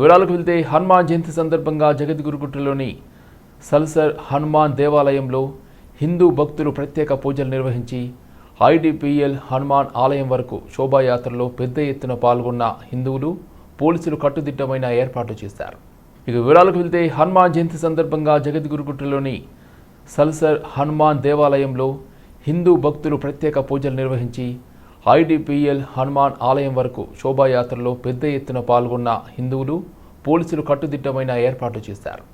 వివరాలకు వెళ్తే హనుమాన్ జయంతి సందర్భంగా జగద్గురుగుట్టలోని సల్సర్ హనుమాన్ దేవాలయంలో హిందూ భక్తులు ప్రత్యేక పూజలు నిర్వహించి ఐడిపిఎల్ హనుమాన్ ఆలయం వరకు శోభాయాత్రలో పెద్ద ఎత్తున పాల్గొన్న హిందువులు పోలీసులు కట్టుదిట్టమైన ఏర్పాట్లు చేశారు. ఇక వివరాలకు వెళ్తే హనుమాన్ జయంతి సందర్భంగా జగద్గురుగుట్టలోని సల్సర్ హనుమాన్ దేవాలయంలో హిందూ భక్తులు ప్రత్యేక పూజలు నిర్వహించి ఐడిపిఎల్ హనుమాన్ ఆలయం వరకు శోభాయాత్రలో పెద్ద ఎత్తున పాల్గొన్న హిందువులు పోలీసులు కట్టుదిట్టమైన ఏర్పాట్లు చేశారు.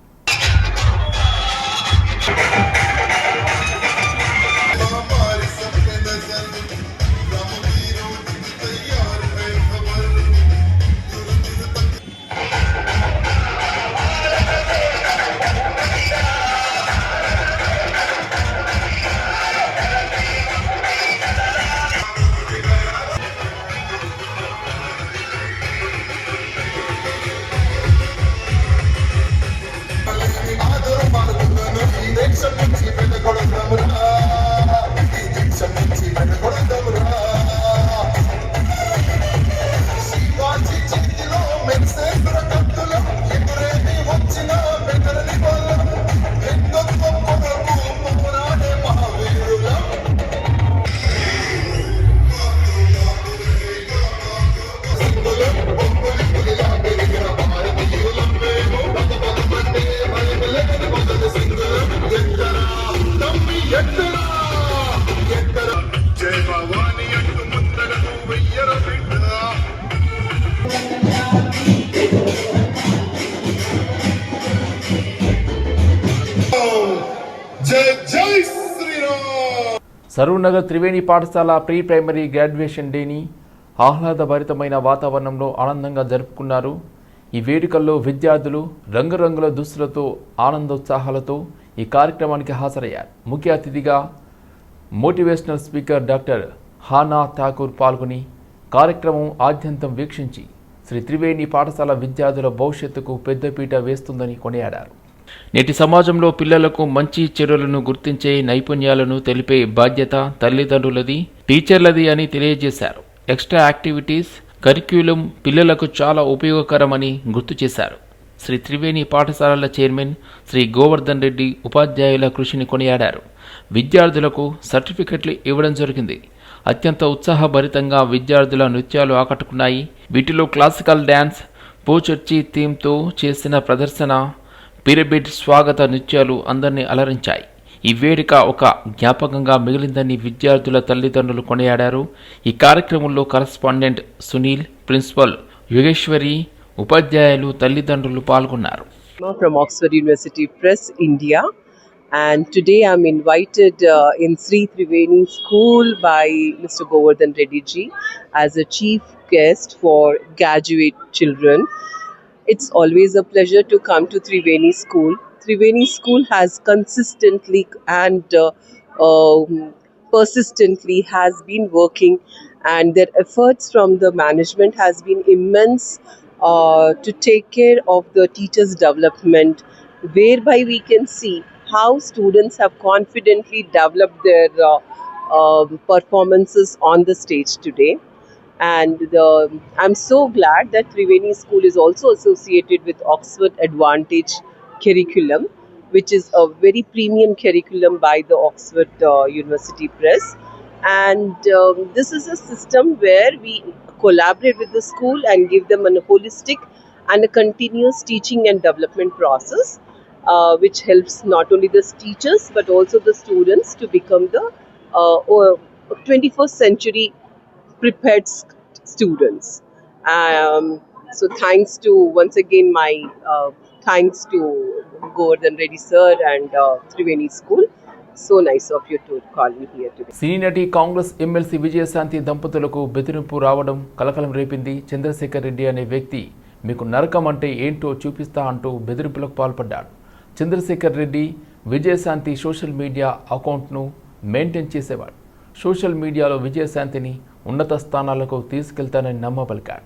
సరూనగర్ త్రివేణి పాఠశాల ప్రీ ప్రైమరీ గ్రాడ్యుయేషన్ డేని ఆహ్లాదభరితమైన వాతావరణంలో ఆనందంగా జరుపుకున్నారు. ఈ వేడుకల్లో విద్యార్థులు రంగురంగుల దుస్తులతో ఆనందోత్సాహాలతో ఈ కార్యక్రమానికి హాజరయ్యారు. ముఖ్య అతిథిగా motivational speaker doctor Hana Thakur పాల్గొని కార్యక్రమం ఆద్యంతం వీక్షించి శ్రీ త్రివేణి పాఠశాల విద్యార్థుల భవిష్యత్తుకు పెద్దపీట వేస్తుందని కొనియాడారు. నేటి సమాజంలో పిల్లలకు మంచి చెడులను గుర్తించే నైపుణ్యాలను తెలిపే బాధ్యత తల్లిదండ్రులది టీచర్లది అని తెలియజేశారు. ఎక్స్ట్రా యాక్టివిటీస్ కరిక్యులం పిల్లలకు చాలా ఉపయోగకరమని గుర్తు చేశారు. శ్రీ త్రివేణి పాఠశాలల చైర్మన్ శ్రీ గోవర్ధన్ రెడ్డి ఉపాధ్యాయుల కృషిని కొనియాడారు. విద్యార్థులకు సర్టిఫికెట్లు ఇవ్వడం జరిగింది. అత్యంత ఉత్సాహభరితంగా విద్యార్థుల నృత్యాలు ఆకట్టుకున్నాయి. వీటిలో క్లాసికల్ డ్యాన్స్ పోచర్చి థీమ్తో చేసిన ప్రదర్శన పిరబిడ్ స్వాగత నృత్యాలు అందరినీ అలరించాయి. ఈ వేడుక ఒక జ్ఞాపకంగా మిగిలిందని విద్యార్థుల తల్లిదండ్రులు కొనియాడారు. ఈ కార్యక్రమంలో కరస్పాండెంట్ సునీల్ ప్రిన్సిపల్ యుగేశ్వరి ఉపాధ్యాయులు తల్లిదండ్రులు పాల్గొన్నారు. From Oxford University Press India and today I'm invited in Shri Triveni school by mister Govardhan Reddy ji as a chief guest for graduate children It's always a pleasure to come to Triveni School. Triveni School has consistently and uh, um, persistently has been working and their efforts from the management has been immense uh, to take care of the teachers development whereby we can see how students have confidently developed their uh, um performances on the stage today and the, I'm so glad that Triveni School is also associated with Oxford Advantage curriculum, which is a very premium curriculum by the Oxford uh, University Press. And um, this is a system where we collaborate with the school and give them a holistic and a continuous teaching and development process, uh, which helps not only the teachers but also the students to become the uh, 21st century prepared students. Um, so thanks to once again my uh, thanks to Gordon Reddy sir and uh, Triveni School. So nice of you to call me here today. Cine నటి Congress MLC Vijayashanti దంపతులకు బెదిరింపు రావడం కలకలం రేపింది చంద్రశేఖర్ రెడ్డి అనే వ్యక్తి మీకు నరకం అంటే ఏంటో చూపిస్తా అంటూ బెదిరింపులకు పాల్పడ్డాడు చంద్రశేఖర్ రెడ్డి విజయశాంతి సోషల్ మీడియా అకౌంట్ను మెయింటైన్ చేసేవాడు సోషల్ మీడియాలో విజయశాంతిని ఉన్నత స్థానాలకు తీసుకెళ్తానని నమ్మబలికాడు.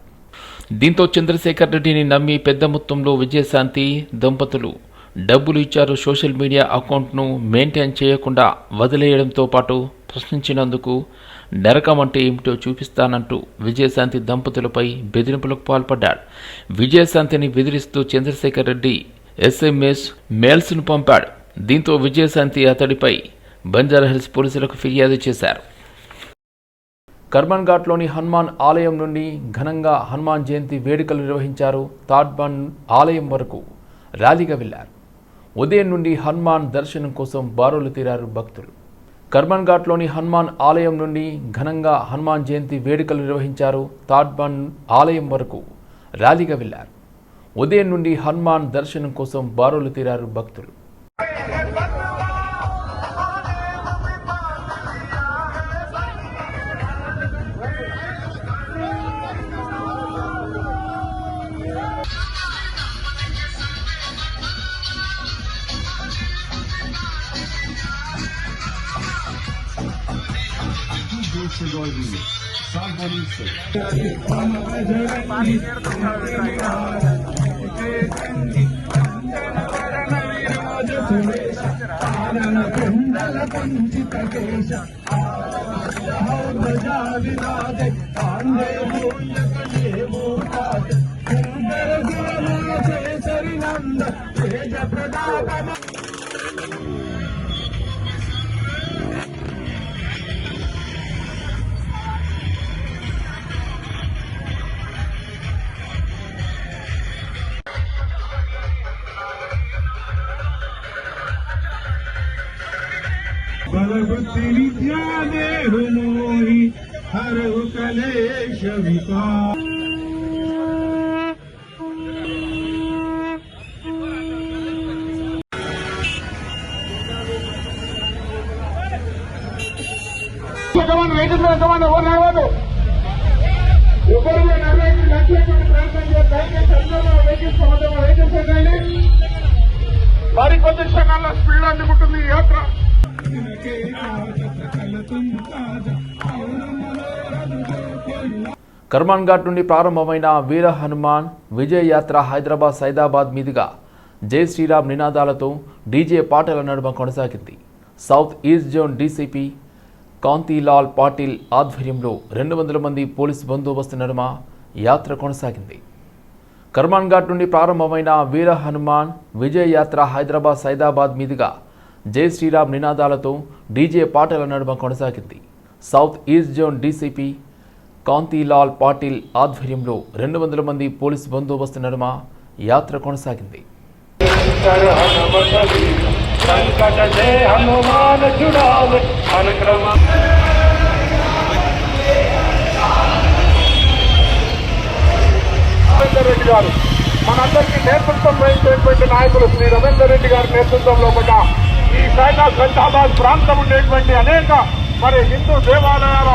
దీంతో చంద్రశేఖర్ రెడ్డిని నమ్మి పెద్ద మొత్తంలో విజయశాంతి దంపతులు డబ్బులు ఇచ్చారు సోషల్ మీడియా అకౌంట్ను మెయింటైన్ చేయకుండా వదిలేయడంతో పాటు ప్రశ్నించినందుకు నరకం అంటే ఏమిటో చూపిస్తానంటూ విజయశాంతి దంపతులపై బెదిరింపులకు పాల్పడ్డాడు. విజయశాంతిని బెదిరిస్తూ చంద్రశేఖర్ రెడ్డి ఎస్ఎంఎస్ మెయిల్స్ను పంపాడు. దీంతో విజయశాంతి అతడిపై బంజారాహిల్స్ పోలీసులకు ఫిర్యాదు చేశారు. కర్మన్ ఘాట్లోని హనుమాన్ ఆలయం నుండి ఘనంగా హనుమాన్ జయంతి వేడుకలు నిర్వహించారు తాడ్బన్ ఆలయం వరకు. ర్యాలీగా వెళ్ళారు. ఉదయం నుండి హనుమాన్ దర్శనం కోసం బారులు తీరారు భక్తులు. కర్మన్ ఘాట్లోని హనుమాన్ ఆలయం నుండి ఘనంగా హనుమాన్ జయంతి వేడుకలు నిర్వహించారు తాడ్బన్ ఆలయం వరకు. ర్యాలీగా వెళ్ళారు. ఉదయం నుండి హనుమాన్ దర్శనం కోసం బారులు తీరారు భక్తులు. बलबुद्धि विद्या देहु मोहि हरहु कलेश विकार భగవాన్ వెయిటింగ్ భగవాన్ ఎవరు నడవదు ఎవరు నడవడానికి నడిచేటువంటి ప్రయత్నం చేయాలి దయచేసి అందరూ వెహికల్స్ సమాధానం వెహికల్స్ ఏంటండి మరి కొద్ది క్షణాల్లో స్పీడ్ అందుకుంటుంది ఈ యాత్ర కర్మాన్ ఘాట్ నుండి ప్రారంభమైన వీర హనుమాన్ విజయ యాత్ర హైదరాబాద్ సైదాబాద్ మీదుగా జై శ్రీరామ్ నినాదాలతో డీజే పాటల నడుమ కొనసాగింది. South east zone DCP Kantilal Patil ఆధ్వర్యంలో రెండు వందల మంది పోలీసు బందోబస్తు నడుమ యాత్ర కొనసాగింది. కర్మాన్ ఘాట్ నుండి ప్రారంభమైన వీర హనుమాన్ విజయ యాత్ర హైదరాబాద్ సైదాబాద్ మీదుగా జై శ్రీరామ్ నినాదాలతో డీజే పాటల నడుమ కొనసాగింది. South east zone DCP Kantilal Patil ఆధ్వర్యంలో రెండు వందల మంది పోలీస్ బందోబస్తు నడుమ యాత్ర కొనసాగింది. రెడ్డి గారు మనందరికీ నేతృత్వం వహించేటువంటి నాయకులు శ్రీ రవీందర్ రెడ్డి గారి నేతృత్వంలో కూడా ఈ సైనా సైదాబాద్ ప్రాంతం ఉండేటువంటి అనేక మరి హిందూ దేవాలయాలు.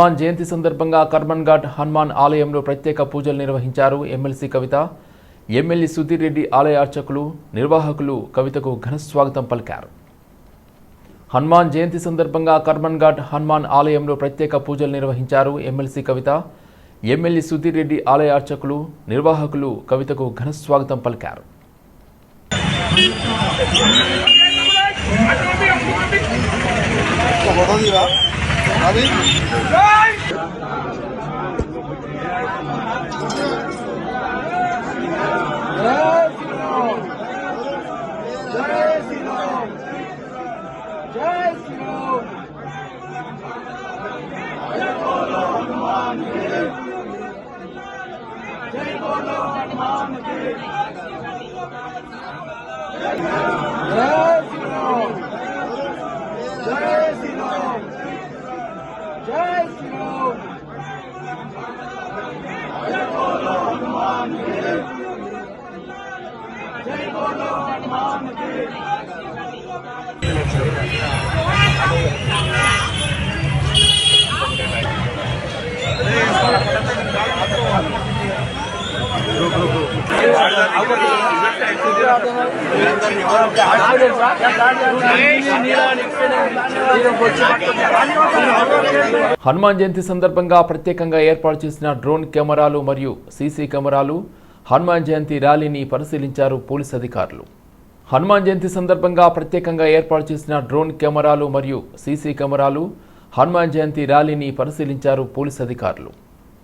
హనుమాన్ జయంతి సందర్భంగా కర్మన్ ఘాట్ హనుమాన్ ఆలయంలో ప్రత్యేక పూజలు నిర్వహించారు ఎమ్మెల్సీ కవిత. ఎమ్మెల్యే సుధీర్ రెడ్డి ఆలయ అర్చకులు నిర్వాహకులు కవితకు ఘన స్వాగతం పలికారు. హనుమాన్ జయంతి సందర్భంగా కర్మన్ ఘాట్ హనుమాన్ ఆలయంలో ప్రత్యేక పూజలు నిర్వహించారు ఎమ్మెల్సీ కవిత. ఎమ్మెల్యే సుధీర్ రెడ్డి ఆలయ అర్చకులు నిర్వాహకులు కవితకు ఘన స్వాగతం పలికారు హనుమాన్ జయంతి సందర్భంగా ప్రత్యేకంగా ఏర్పాటు చేసిన డ్రోన్ కెమెరాలు మరియు సీసీ కెమెరాలు హనుమాన్ జయంతి ర్యాలీని పరిశీలించారు పోలీస్ అధికారులు. హనుమాన్ జయంతి సందర్భంగా ప్రత్యేకంగా ఏర్పాటు చేసిన డ్రోన్ కెమెరాలు మరియు సీసీ కెమెరాలు హనుమాన్ జయంతి ర్యాలీని పరిశీలించారు పోలీస్ అధికారులు.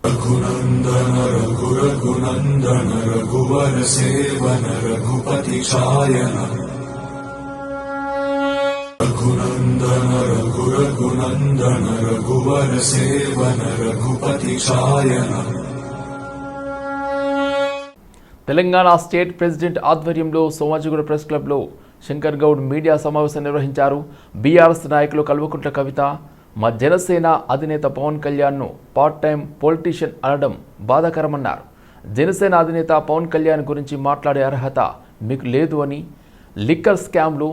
రఘునందన రఘు రఘునందన రఘువర సేవన రఘుపతి ఛాయన రఘునందన రఘు రఘునందన రఘువర సేవన రఘుపతి ఛాయన తెలంగాణ స్టేట్ ప్రెసిడెంట్ ఆధ్వర్యంలో సోమాజిగూడ ప్రెస్ క్లబ్లో శంకర్ గౌడ్ మీడియా సమావేశం నిర్వహించారు. బీఆర్ఎస్ నాయకులు కల్వకుంట్ల కవిత మా జనసేన అధినేత పవన్ కళ్యాణ్ను పార్ట్ టైం పొలిటీషియన్ అనడం బాధాకరమన్నారు. జనసేన అధినేత పవన్ కళ్యాణ్ గురించి మాట్లాడే అర్హత మీకు లేదు అని లిక్కర్ స్కామ్లో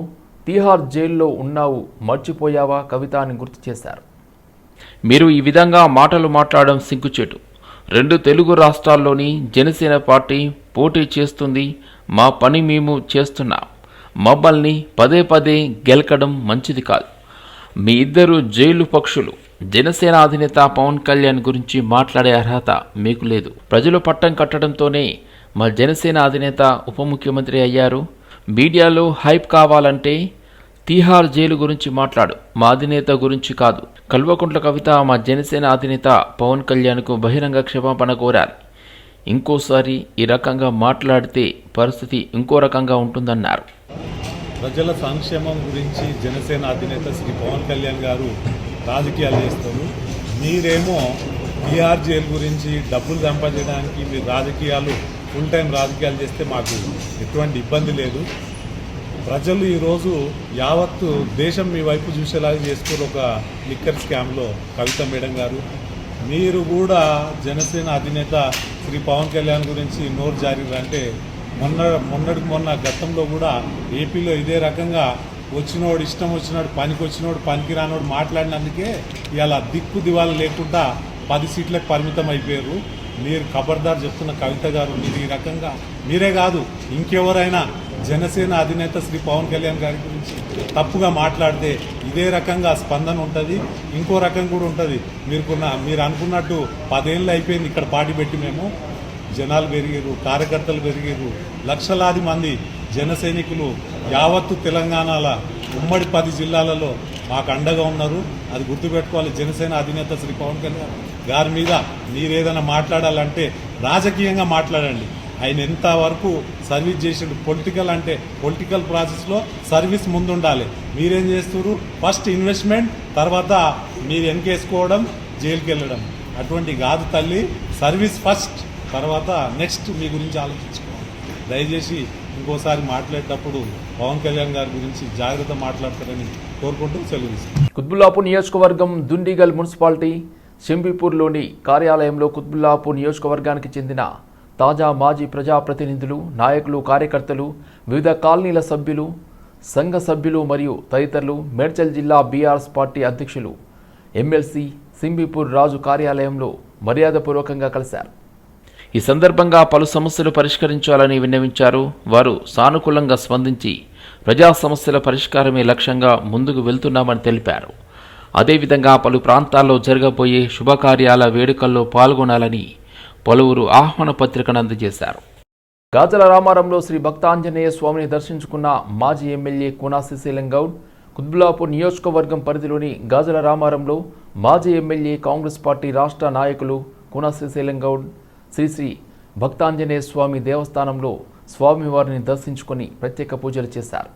తీహార్ జైల్లో ఉన్నావు మర్చిపోయావా కవిత అని గుర్తు చేశారు. మీరు ఈ విధంగా మాటలు మాట్లాడడం సిగ్గుచేటు. రెండు తెలుగు రాష్ట్రాల్లోని జనసేన పార్టీ పోటీ చేస్తుంది మా పని మేము చేస్తున్నాం. మమ్మల్ని పదే పదే గెలకడం మంచిది కాదు. మీ ఇద్దరు జైలు పక్షులు. జనసేన అధినేత పవన్ కళ్యాణ్ గురించి మాట్లాడే అర్హత మీకు లేదు. ప్రజలు పట్టం కట్టడంతోనే మా జనసేన అధినేత ఉప ముఖ్యమంత్రి అయ్యారు. మీడియాలో హైప్ కావాలంటే తీహార్ జైలు గురించి మాట్లాడు. మా అధినేత గురించి కాదు. కల్వకుంట్ల కవిత మా జనసేన అధినేత పవన్ కళ్యాణ్కు బహిరంగ క్షమాపణ కోరారు. ఇంకోసారి ఈ రకంగా మాట్లాడితే పరిస్థితి ఇంకో రకంగా ఉంటుందన్నారు. ప్రజల సంక్షేమం గురించి జనసేన అధినేత శ్రీ పవన్ కళ్యాణ్ గారు రాజకీయాలు చేస్తారు. మీరేమో బీఆర్ జైలు గురించి డబ్బులు సంపాదించడానికి మీరు రాజకీయాలు ఫుల్ టైం రాజకీయాలు చేస్తే మాకు ఎటువంటి ఇబ్బంది లేదు. ప్రజలు ఈరోజు యావత్తు దేశం మీ వైపు చూసేలాగా చేసుకుని ఒక లిక్కర్ స్కామ్లో కవిత మేడం గారు. మీరు కూడా జనసేన అధినేత శ్రీ పవన్ కళ్యాణ్ గురించి నోరు జారీరంటే మొన్న మొన్నటికి మొన్న గతంలో కూడా ఏపీలో ఇదే రకంగా వచ్చినోడు ఇష్టం వచ్చినాడు పనికి వచ్చినోడు పనికి రానోడు మాట్లాడినందుకే ఇవాళ దిక్కు దివాలు లేకుండా పది సీట్లకు పరిమితం అయిపోయారు. మీరు ఖబర్దార్ చెప్తున్న కవిత గారు మీరు ఈ రకంగా మీరే కాదు ఇంకెవరైనా జనసేన అధినేత శ్రీ పవన్ కళ్యాణ్ గారి గురించి తప్పుగా మాట్లాడితే ఇదే రకంగా స్పందన ఉంటుంది ఇంకో రకం కూడా ఉంటుంది. మీరు మీరు అనుకున్నట్టు పదేళ్ళు అయిపోయింది ఇక్కడ పార్టీ పెట్టి మేము. జనాలు పెరిగారు కార్యకర్తలు పెరిగారు లక్షలాది మంది జన సైనికులు యావత్తు తెలంగాణల ఉమ్మడి పది జిల్లాలలో మాకు అండగా ఉన్నారు. అది గుర్తుపెట్టుకోవాలి. జనసేన అధినేత శ్రీ పవన్ కళ్యాణ్ గారి మీద మీరేదైనా మాట్లాడాలంటే రాజకీయంగా మాట్లాడండి. ఆయన ఎంత వరకు సర్వీస్ చేసిండు పొలిటికల్ అంటే పొలిటికల్ ప్రాసెస్లో సర్వీస్ ముందుండాలి. మీరేం చేస్తున్నారు ఫస్ట్ ఇన్వెస్ట్మెంట్ తర్వాత మీరు వెనకేసుకోవడం జైలుకి వెళ్ళడం అటువంటి కాదు తల్లి. Service first. తర్వాత నెక్స్ట్ మీ గురించి ఆలోచించుకోవాలి. దయచేసి ఇంకోసారి మాట్లాడేటప్పుడు పవన్ కళ్యాణ్ గారి గురించి జాగ్రత్త మాట్లాడతారని కోరుకుంటూ సెలవు కుత్బుల్లాపూర్ నియోజకవర్గం దుండిగల్ మున్సిపాలిటీ షంబీపూర్లోని కార్యాలయంలో కుత్బుల్లాపూర్ నియోజకవర్గానికి చెందిన తాజా మాజీ ప్రజాప్రతినిధులు నాయకులు కార్యకర్తలు వివిధ కాలనీల సభ్యులు సంఘ సభ్యులు మరియు తదితరులు మేడ్చల్ జిల్లా బీఆర్ఎస్ పార్టీ అధ్యక్షులు ఎమ్మెల్సీ సింబీపూర్ రాజు కార్యాలయంలో మర్యాదపూర్వకంగా కలిశారు. ఈ సందర్భంగా పలు సమస్యలు పరిష్కరించాలని విన్నవించారు. వారు సానుకూలంగా స్పందించి ప్రజా సమస్యల పరిష్కారమే లక్ష్యంగా ముందుకు వెళ్తున్నామని తెలిపారు. అదేవిధంగా పలు ప్రాంతాల్లో జరగబోయే శుభకార్యాల వేడుకల్లో పాల్గొనాలని పలువురు ఆహ్వాన పత్రికను అందజేశారు. గాజల రామారంలో శ్రీ భక్తాంజనేయ స్వామిని దర్శించుకున్న మాజీ ఎమ్మెల్యే కూనా గౌడ్ కుద్బులాపూర్ నియోజకవర్గం పరిధిలోని గాజల రామారంలో మాజీ ఎమ్మెల్యే కాంగ్రెస్ పార్టీ రాష్ట్ర నాయకులు కూనా శ్రీశైలం గౌడ్ శ్రీ శ్రీ భక్తాంజనేయ స్వామి దేవస్థానంలో స్వామివారిని దర్శించుకొని ప్రత్యేక పూజలు చేశారు.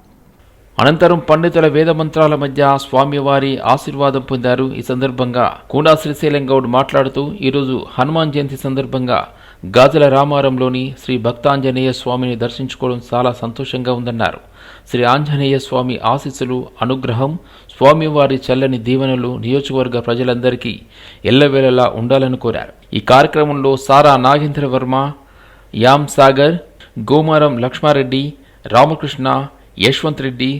అనంతరం పండితుల వేద మంత్రాల మధ్య స్వామివారి ఆశీర్వాదం పొందారు. ఈ సందర్భంగా కూనా శ్రీశైలం గౌడ్ మాట్లాడుతూ ఈరోజు హనుమాన్ జయంతి సందర్భంగా గాజుల రామారంలోని శ్రీ భక్తాంజనేయ స్వామిని దర్శించుకోవడం చాలా సంతోషంగా ఉందన్నారు. శ్రీ ఆంజనేయ స్వామి ఆశీస్సులు అనుగ్రహం స్వామివారి చల్లని దీవెనలు నియోజకవర్గ ప్రజలందరికీ ఎల్లవేళలా ఉండాలని కోరారు. ఈ కార్యక్రమంలో సారా నాగేంద్ర వర్మ యామ్ సాగర్ గోమారం లక్ష్మారెడ్డి రామకృష్ణ యశ్వంత్ రెడ్డి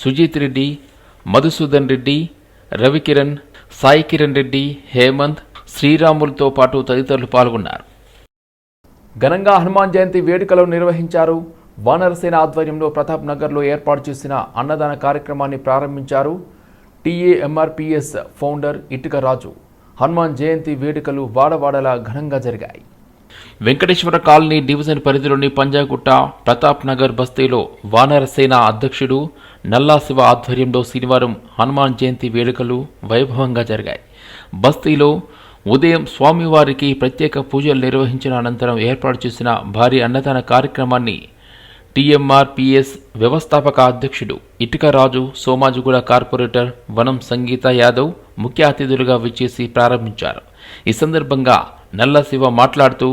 సుజీత్ రెడ్డి మధుసూదన్ రెడ్డి రవికిరణ్ సాయి కిరణ్ రెడ్డి హేమంత్ శ్రీరాములతో పాటు తదితరులు పాల్గొన్నారు. ఘనంగా హనుమాన్ జయంతి వేడుకలు నిర్వహించారు. వానరసేన ఆధ్వర్యంలో ప్రతాప్ నగర్లో ఏర్పాటు చేసిన అన్నదాన కార్యక్రమాన్ని ప్రారంభించారు. టీఏఎంఆర్పిఎస్ ఫౌండర్ ఇటుక రాజు హనుమాన్ జయంతి వేడుకలు వాడవాడలా ఘనంగా జరిగాయి. వెంకటేశ్వర కాలనీ డివిజన్ పరిధిలోని పంజాగుట్ట ప్రతాప్ నగర్ బస్తీలో వానరసేన అధ్యక్షుడు నల్లా శివ ఆధ్వర్యంలో శనివారం హనుమాన్ జయంతి వేడుకలు వైభవంగా జరిగాయి. బస్తీలో ఉదయం స్వామివారికి ప్రత్యేక పూజలు నిర్వహించిన అనంతరం ఏర్పాటు చేసిన భారీ అన్నదాన కార్యక్రమాన్ని టీఎంఆర్పిఎస్ వ్యవస్థాపక అధ్యక్షుడు ఇటుకరాజు సోమాజిగూడ కార్పొరేటర్ వనం సంగీత యాదవ్ ముఖ్య అతిథులుగా విచ్చేసి ప్రారంభించారు. ఈ సందర్భంగా నల్ల శివ మాట్లాడుతూ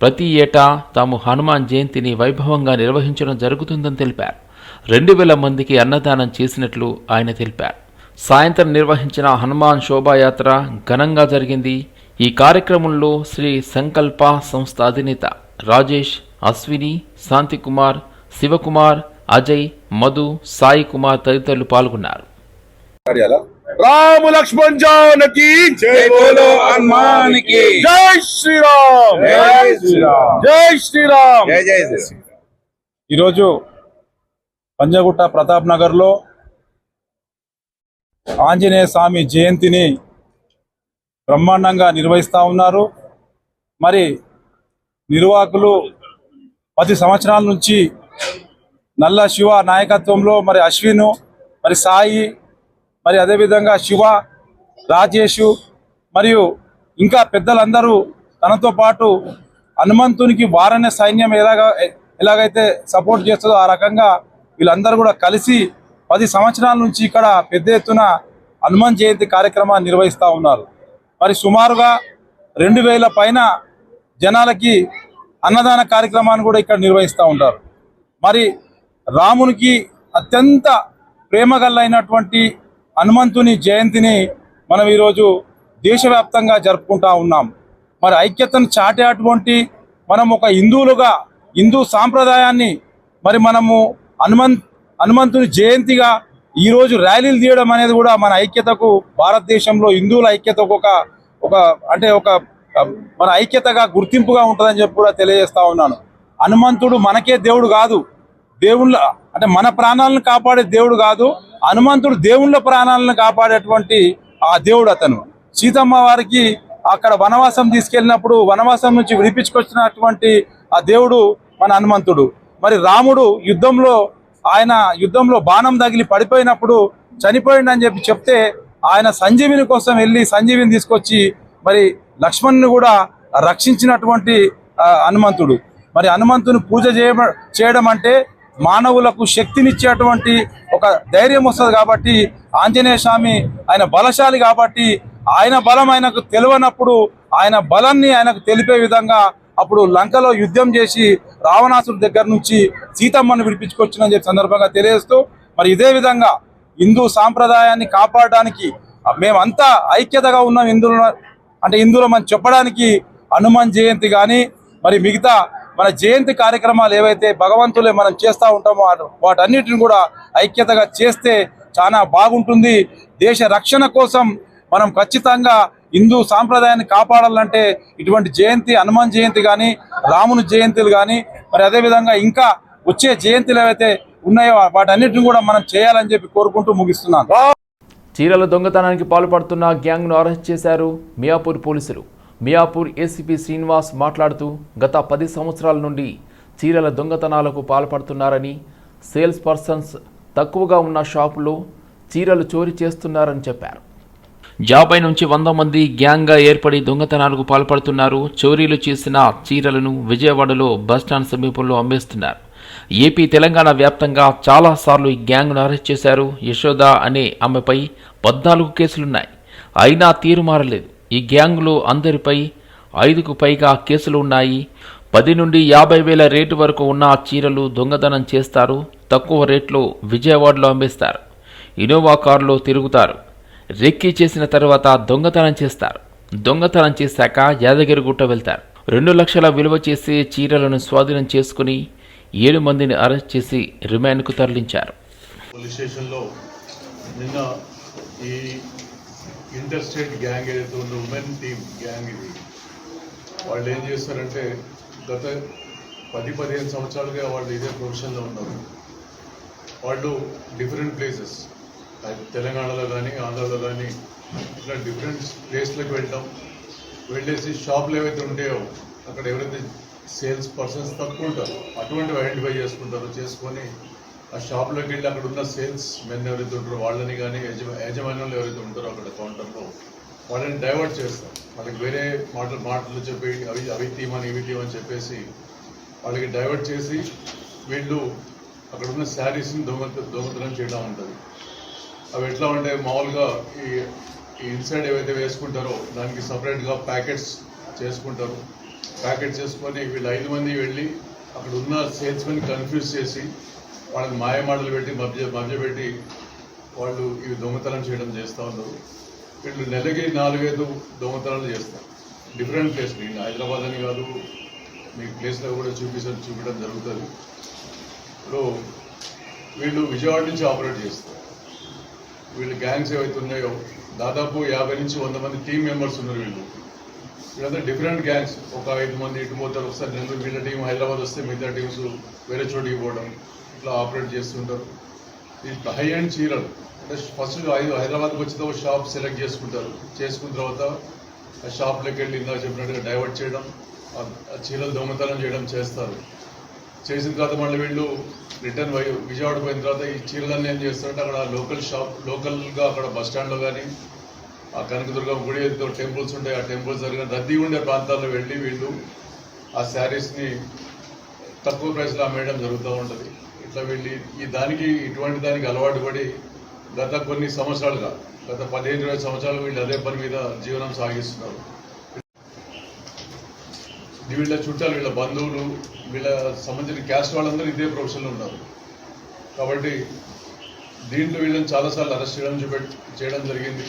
ప్రతి ఏటా తాము హనుమాన్ జయంతిని వైభవంగా నిర్వహించడం జరుగుతుందని తెలిపారు. రెండు వేల మందికి అన్నదానం చేసినట్లు ఆయన తెలిపారు. సాయంత్రం నిర్వహించిన హనుమాన్ శోభాయాత్ర ఘనంగా జరిగింది. ఈ కార్యక్రమంలో శ్రీ సంకల్ప సంస్థ అధినేత రాజేష్ అశ్విని శాంతికుమార్ శివకుమార్ అజయ్ మధు సాయి కుమార్ తదితరులు పాల్గొన్నారు. రాము లక్ష్మణ్ జానకి జై బోలో హనుమానికి. జై శ్రీరామ్. జై శ్రీరామ్. జై శ్రీరామ్. జై జై ఈరోజు పంజగుట్ట ప్రతాప్ నగర్లో ఆంజనేయ స్వామి జయంతిని బ్రహ్మాండంగా నిర్వహిస్తా ఉన్నారు. మరి నిర్వాహకులు పది సంవత్సరాల నుంచి నల్ల శివ నాయకత్వంలో మరి అశ్విను మరి సాయి మరి అదేవిధంగా శివ రాజేషు మరియు ఇంకా పెద్దలందరూ తనతో పాటు హనుమంతునికి వారనే సైన్యం ఎలాగా ఎలాగైతే సపోర్ట్ చేస్తుందో ఆ రకంగా వీళ్ళందరూ కూడా కలిసి పది సంవత్సరాల నుంచి ఇక్కడ పెద్ద ఎత్తున హనుమాన్ జయంతి కార్యక్రమాన్ని నిర్వహిస్తూ ఉన్నారు. మరి సుమారుగా రెండు వేల పైన జనాలకి అన్నదాన కార్యక్రమాన్ని కూడా ఇక్కడ నిర్వహిస్తూ ఉంటారు. మరి రామునికి అత్యంత ప్రేమగల్లైనటువంటి హనుమంతుని జయంతిని మనం ఈరోజు దేశవ్యాప్తంగా జరుపుకుంటా ఉన్నాం. మరి ఐక్యతను చాటేటువంటి మనం ఒక హిందువులుగా హిందూ సాంప్రదాయాన్ని మరి మనము హనుమంత్ హనుమంతుని జయంతిగా ఈరోజు ర్యాలీలు తీయడం అనేది కూడా మన ఐక్యతకు భారతదేశంలో హిందువుల ఐక్యతకు ఒక ఒక అంటే ఒక మన ఐక్యతగా గుర్తింపుగా ఉంటుందని చెప్పి కూడా తెలియజేస్తా ఉన్నాను. హనుమంతుడు మనకే దేవుడు కాదు. దేవుళ్ళ అంటే మన ప్రాణాలను కాపాడే దేవుడు కాదు. హనుమంతుడు దేవుళ్ళ ప్రాణాలను కాపాడేటువంటి ఆ దేవుడు అతను. సీతమ్మ వారికి అక్కడ వనవాసం తీసుకెళ్ళినప్పుడు వనవాసం నుంచి విడిపించుకొచ్చినటువంటి ఆ దేవుడు మన హనుమంతుడు. మరి రాముడు యుద్ధంలో ఆయన యుద్ధంలో బాణం తగిలి పడిపోయినప్పుడు చనిపోయిండని చెప్పి చెప్తే ఆయన సంజీవిని కోసం వెళ్ళి సంజీవిని తీసుకొచ్చి మరి లక్ష్మణ్ని కూడా రక్షించినటువంటి హనుమంతుడు. మరి హనుమంతుని పూజ చేయ చేయడం అంటే మానవులకు శక్తినిచ్చేటువంటి ఒక ధైర్యం వస్తుంది కాబట్టి ఆంజనేయ స్వామి ఆయన బలశాలి కాబట్టి ఆయన బలం ఆయనకు తెలియనప్పుడు ఆయన బలాన్ని ఆయనకు తెలిపే విధంగా అప్పుడు లంకలో యుద్ధం చేసి రావణాసుడి దగ్గర నుంచి సీతమ్మను విడిపించుకొచ్చిన చెప్పి సందర్భంగా తెలియజేస్తూ మరి ఇదే విధంగా హిందూ సాంప్రదాయాన్ని కాపాడడానికి మేమంతా ఐక్యతగా ఉన్నాం హిందువుల అంటే హిందువులు మనం చెప్పడానికి హనుమాన్ జయంతి కానీ మరి మిగతా మన జయంతి కార్యక్రమాలు ఏవైతే భగవంతులే మనం చేస్తూ ఉంటామో వాటన్నిటిని కూడా ఐక్యతగా చేస్తే చాలా బాగుంటుంది. దేశ రక్షణ కోసం మనం ఖచ్చితంగా హిందూ సాంప్రదాయాన్ని కాపాడాలంటే ఇటువంటి జయంతి హనుమాన్ జయంతి కానీ రాముని జయంతులు కానీ మరి అదేవిధంగా ఇంకా వచ్చే జయంతులు ఏవైతే ఉన్నాయో వాటన్నిటిని కూడా మనం చేయాలని చెప్పి కోరుకుంటూ ముగిస్తున్నాను. చీరల దొంగతనానికి పాల్పడుతున్న గ్యాంగ్ను అరెస్ట్ చేశారు మియాపూర్ పోలీసులు. మియాపూర్ ఏసీపీ శ్రీనివాస్ మాట్లాడుతూ గత పది సంవత్సరాల నుండి చీరల దొంగతనాలకు పాల్పడుతున్నారని సేల్స్ పర్సన్స్ తక్కువగా ఉన్న షాపులో చీరలు చోరీ చేస్తున్నారని చెప్పారు. యాభై నుంచి వంద మంది గ్యాంగ్గా ఏర్పడి దొంగతనాలకు పాల్పడుతున్నారు చోరీలు చేసిన చీరలను విజయవాడలో బస్టాండ్ సమీపంలో అమ్మేస్తున్నారు. ఏపీ తెలంగాణ వ్యాప్తంగా చాలాసార్లు ఈ గ్యాంగ్ను అరెస్ట్ చేశారు యశోద అనే ఆమెపై పద్నాలుగు కేసులున్నాయి. అయినా తీరు మారలేదు. ఈ గ్యాంగ్లో అందరిపై ఐదుకు పైగా కేసులు ఉన్నాయి. పది నుండి యాభై వేల రేటు వరకు ఉన్న ఆ చీరలు దొంగతనం చేస్తారు. తక్కువ రేట్లో విజయవాడలో అమ్మేస్తారు. ఇనోవా కారులో తిరుగుతారు. రెక్కీ చేసిన తర్వాత దొంగతనం చేస్తారు. దొంగతనం చేశాక యాదగిరిగుట్ట వెళ్తారు. రెండు లక్షల విలువ చేసే చీరలను స్వాధీనం చేసుకుని ఏడు మందిని అరెస్ట్ చేసి రిమాండ్కు తరలించారు. పోలీస్ స్టేషన్లో నిన్న ఈ ఇంటర్ స్టేట్ గ్యాంగ్ ఏదైతే ఉందో ఉమెన్ టీమ్ గ్యాంగ్ ఇది వాళ్ళు ఏం చేస్తారంటే గత పది పదిహేను సంవత్సరాలుగా వాళ్ళు ఇదే ప్రొఫెషన్లో ఉన్నారు. వాళ్ళు డిఫరెంట్ ప్లేసెస్ తెలంగాణలో కానీ ఆంధ్రాలో కానీ ఇట్లా డిఫరెంట్ ప్లేస్లకు వెళ్ళడం వెళ్ళేసి షాపులు ఏవైతే ఉంటాయో అక్కడ ఎవరైతే సేల్స్ పర్సన్స్ తక్కువ ఉంటారో అటువంటివి ఐడెంటిఫై చేసుకుంటారు చేసుకొని ఆ షాప్లోకి వెళ్ళి అక్కడ ఉన్న సేల్స్ మెన్ ఎవరైతే ఉంటారో వాళ్ళని కానీ యజమా యజమానులు ఎవరైతే ఉంటారో అక్కడ కౌంటర్లో వాళ్ళని డైవర్ట్ చేస్తాం. వాళ్ళకి వేరే మాటలు మాటలు చెప్పి అవి అవి తీయమని ఇవి తీయమని చెప్పేసి వాళ్ళకి డైవర్ట్ చేసి వీళ్ళు అక్కడ ఉన్న శారీస్ని దొంగత దొంగతనం చేయడం ఉంటుంది. అవి ఎట్లా ఉంటే మామూలుగా ఈ ఈ ఇన్సైడ్ ఏవైతే వేసుకుంటారో దానికి సపరేట్గా ప్యాకెట్స్ చేసుకుంటారు. ప్యాకెట్ చేసుకొని వీళ్ళు ఐదు మంది వెళ్ళి అక్కడ ఉన్న సేల్స్మెన్ కన్ఫ్యూజ్ చేసి వాళ్ళని మాయమాటలు పెట్టి మభ్య మభ్యపెట్టి వాళ్ళు ఇవి దొంగతనం చేయడం చేస్తూ ఉన్నారు. వీళ్ళు నెలకి నాలుగైదు దొంగతనాలు చేస్తారు. డిఫరెంట్ ప్లేస్ నేను హైదరాబాద్ అని కాదు మీ ప్లేస్లో కూడా చూపించడం చూపించడం జరుగుతుంది. ఇప్పుడు వీళ్ళు విజయవాడ నుంచి ఆపరేట్ చేస్తారు. వీళ్ళు గ్యాంగ్స్ ఏవైతే ఉన్నాయో దాదాపు యాభై నుంచి వంద మంది టీం మెంబర్స్ ఉన్నారు వీళ్ళు. వీళ్ళంతా డిఫరెంట్ గ్యాంగ్స్ ఒక ఐదు మంది ఇటు పోతారు ఒకసారి నెల్లూరు వీళ్ళ టీం హైదరాబాద్ వస్తే మిగతా టీమ్స్ వేరే చోటికి పోవడం. ఇట్లా ఆపరేట్ చేస్తుంటారు. ఈ హై అండ్ చీరలు అంటే ఫస్ట్ ఐదు హైదరాబాద్కి వచ్చిన ఒక షాప్ సెలెక్ట్ చేసుకుంటారు. చేసుకున్న తర్వాత ఆ షాప్లోకి వెళ్ళి ఇందాక చెప్పినట్టుగా డైవర్ట్ చేయడం ఆ- చీరలు దొంగతనం చేయడం చేస్తారు. చేసిన తర్వాత మళ్ళీ వీళ్ళు రిటర్న్ వై విజయవాడ పోయిన తర్వాత ఈ చీరలన్నీ ఏం చేస్తారంటే అక్కడ లోకల్ షాప్ లోకల్గా అక్కడ బస్ స్టాండ్లో కానీ ఆ కనకదుర్గం గుడి ఏదో టెంపుల్స్ ఉంటాయి ఆ టెంపుల్స్ జరిగిన రద్దీ ఉండే ప్రాంతాల్లో వెళ్ళి వీళ్ళు ఆ శారీస్ని తక్కువ ప్రైస్లో అమ్మేయడం జరుగుతూ ఉంటుంది. ఇట్లా వెళ్ళి ఈ దానికి ఇటువంటి దానికి అలవాటు పడి గత కొన్ని సంవత్సరాలుగా గత పదిహేను ఇరవై సంవత్సరాలు వీళ్ళు అదే పని మీద జీవనం సాగిస్తున్నారు. వీళ్ళ చుట్టాలు వీళ్ళ బంధువులు వీళ్ళ సంబంధించిన క్యాస్ట్ వాళ్ళందరూ ఇదే ప్రొఫెషన్లో ఉన్నారు. కాబట్టి దీంట్లో వీళ్ళని చాలాసార్లు అరెస్ట్ చేయడం చూపె చేయడం జరిగింది.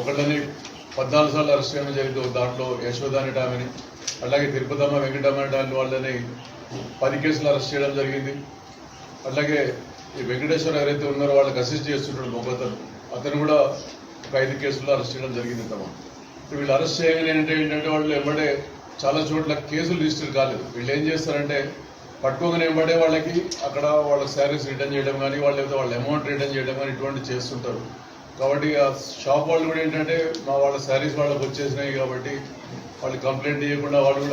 ఒకళ్ళని పద్నాలుగు సార్లు అరెస్ట్ చేయడం జరిగింది దాంట్లో యశోద అనే అలాగే తిరుపతమ్మ వెంకటమ్మ అనే వాళ్ళని పది కేసులు అరెస్ట్ చేయడం జరిగింది. అట్లాగే ఈ వెంకటేశ్వర ఎవరైతే ఉన్నారో వాళ్ళకి అసిస్ట్ చేస్తుంటాడు మొగతను అతను కూడా ఒక ఐదు కేసుల్లో అరెస్ట్ చేయడం జరిగింది తమ. వీళ్ళు అరెస్ట్ చేయగానే ఏంటంటే ఏంటంటే వాళ్ళు ఎంబడే చాలా చోట్ల కేసులు రిజిస్టర్ కాలేదు. వీళ్ళు ఏం చేస్తారంటే పట్టుకోగానే ఎంబడే వాళ్ళకి అక్కడ వాళ్ళ శారీస్ రిటర్న్ చేయడం కానీ వాళ్ళు లేకపోతే వాళ్ళ అమౌంట్ రిటర్న్ చేయడం కానీ ఇటువంటి చేస్తుంటారు. కాబట్టి ఆ షాప్ వాళ్ళు కూడా ఏంటంటే మా వాళ్ళ శారీస్ వాళ్ళకి వచ్చేసినాయి కాబట్టి వాళ్ళు కంప్లైంట్ చేయకుండా వాళ్ళు కూడా